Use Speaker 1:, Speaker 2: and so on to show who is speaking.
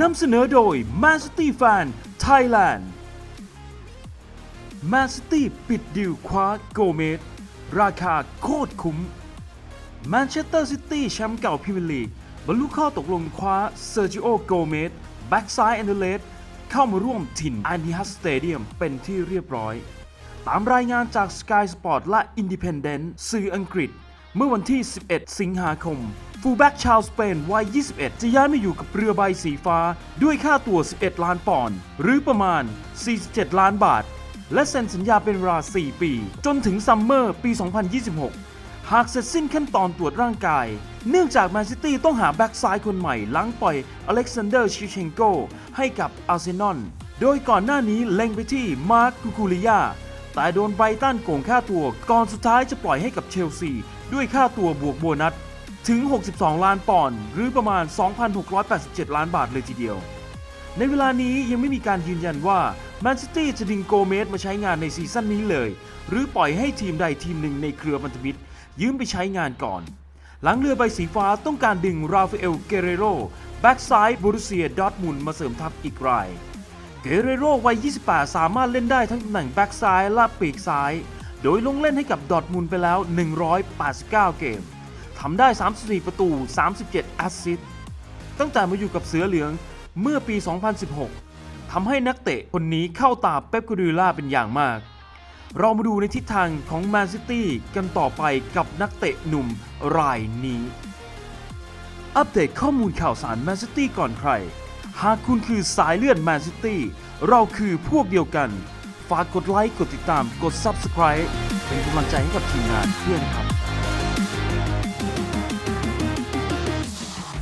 Speaker 1: นำเสนอโดย Man City Fan Thailand Man City ปิดดิวคว้าโกเมสราคาโคตรคุ้มแมนเชสเตอร์ซิตี้แชมป์เก่าพรีเมียร์ลีกบรรลุข้อตกลงคว้าเซอร์จิโอโกเมสแบ็กซ้ายแอนเดเลสเข้ามาร่วมถิ่นอานิฮัสสเตเดียมเป็นที่เรียบร้อย ตามรายงานจาก Sky Sport และ Independent สื่ออังกฤษ เมื่อวันที่ 11 สิงหาคม ฟูลแบ็กชาวสเปนวัย 21 จะย้ายมาอยู่กับเรือใบสีฟ้า ด้วยค่าตัว 11 ล้านปอนด์หรือประมาณ 47 ล้านบาท และเซ็นสัญญาเป็นเวลา 4 ปี จนถึงซัมเมอร์ปี 2026 หากเสร็จสิ้นขั้นตอนตรวจร่างกาย เนื่องจากแมนซิตี้ต้องหาแบ็กซ้ายคนใหม่หลังปล่อยอเล็กซานเดอร์ชิเชนโกให้กับอาร์เซนอลโดยก่อนหน้านี้เล็งไปที่มาร์คคูคูลิยาแต่โดนไบรตันโกงค่าตัวก่อนสุดท้ายจะปล่อยให้กับเชลซี ด้วยค่าตัวบวกโบนัสถึง 62 ล้านปอนด์หรือประมาณ 2,687 ล้านบาทเลยทีเดียว ในเวลานี้ยังไม่มีการยืนยันว่าแมนซิตี้จะดึงโกเมสมาใช้งานในซีซั่นนี้เลย หรือปล่อยให้ทีมใดทีมหนึ่งในเครือพันธมิตร ยืมไปใช้งานก่อน หลังเรือใบสีฟ้าต้องการดึงราฟาเอลเกเรโรแบ็กซ้ายบรูเซียดอทมุนมาเสริมทัพอีกราย เกเรโรวัย 28 สามารถเล่นได้ทั้งตำแหน่งแบ็กซ้ายและปีกซ้าย โดยลงเล่นให้กับดอทมุนด์ไปแล้ว 189 เกม ทำได้ 34 ประตู 37 แอสซิสต์ ตั้งแต่มาอยู่กับเสือเหลืองเมื่อปี 2016 ทำให้นักเตะคนนี้เข้าตาเป๊ปกูดิล่าเป็นอย่างมาก เรามาดูในทิศทางของแมนซิตี้กันต่อไปกับนักเตะหนุ่มรายนี้ อัปเดตข้อมูลข่าวสารแมนซิตี้ก่อนใคร หากคุณคือสายเลือดแมนซิตี้ เราคือพวกเดียวกัน ฝากกดไลค์ กดติดตาม กด Subscribe เป็นกำลังใจให้กับทีมงานเพื่อนครับ